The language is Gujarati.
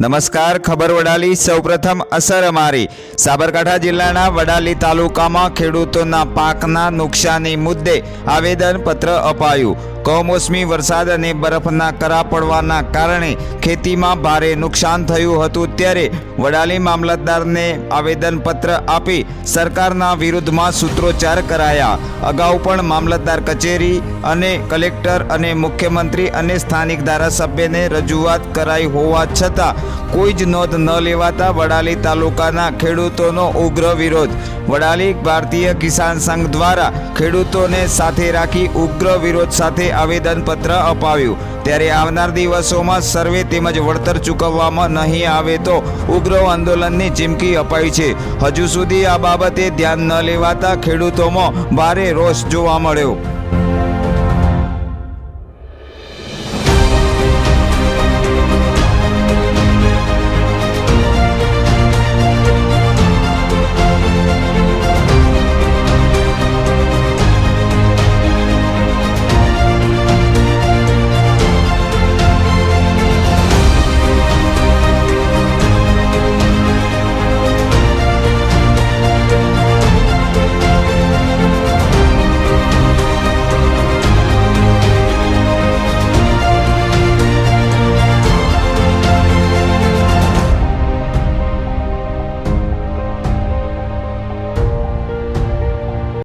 નમસ્કાર, ખબર વડાલી. સૌપ્રથમ અસર અમારી. સાબરકાંઠા જિલ્લાના વડાલી તાલુકામાં ખેડૂતોના પાકના નુકસાની મુદ્દે આવેદનપત્ર અપાયું. કમોસમી વરસાદ અને બરફના કરા પડવાના કારણે ખેતીમાં ભારે નુકસાન થયું હતું ત્યારે વડાલી મામલતદારને આવેદનપત્ર આપી સરકારના વિરુદ્ધમાં સૂત્રોચ્ચાર કરાયા. અગાઉ પણ મામલતદાર કચેરી અને કલેક્ટર અને મુખ્યમંત્રી અને સ્થાનિક ધારાસભ્યને રજૂઆત કરાઈ હોવા છતાં કોઈ જ નોંધ ન લેવાતા વડાલી તાલુકાના ખેડૂતોનો ઉગ્ર વિરોધ. વડાલી ભારતીય કિસાન સંઘ દ્વારા ખેડૂતોને સાથે રાખી ઉગ્ર વિરોધ સાથે આવેદનપત્ર અપાવ્યું. ત્યારે આવનાર દિવસોમાં સર્વે તેમજ વળતર ચૂકવવામાં નહીં આવે તો ઉગ્ર આંદોલનની ચીમકી અપાઈ છે. હજુ સુધી આ બાબતે ધ્યાન ન લેવાતા ખેડૂતોમાં ભારે રોષ જોવા મળ્યો.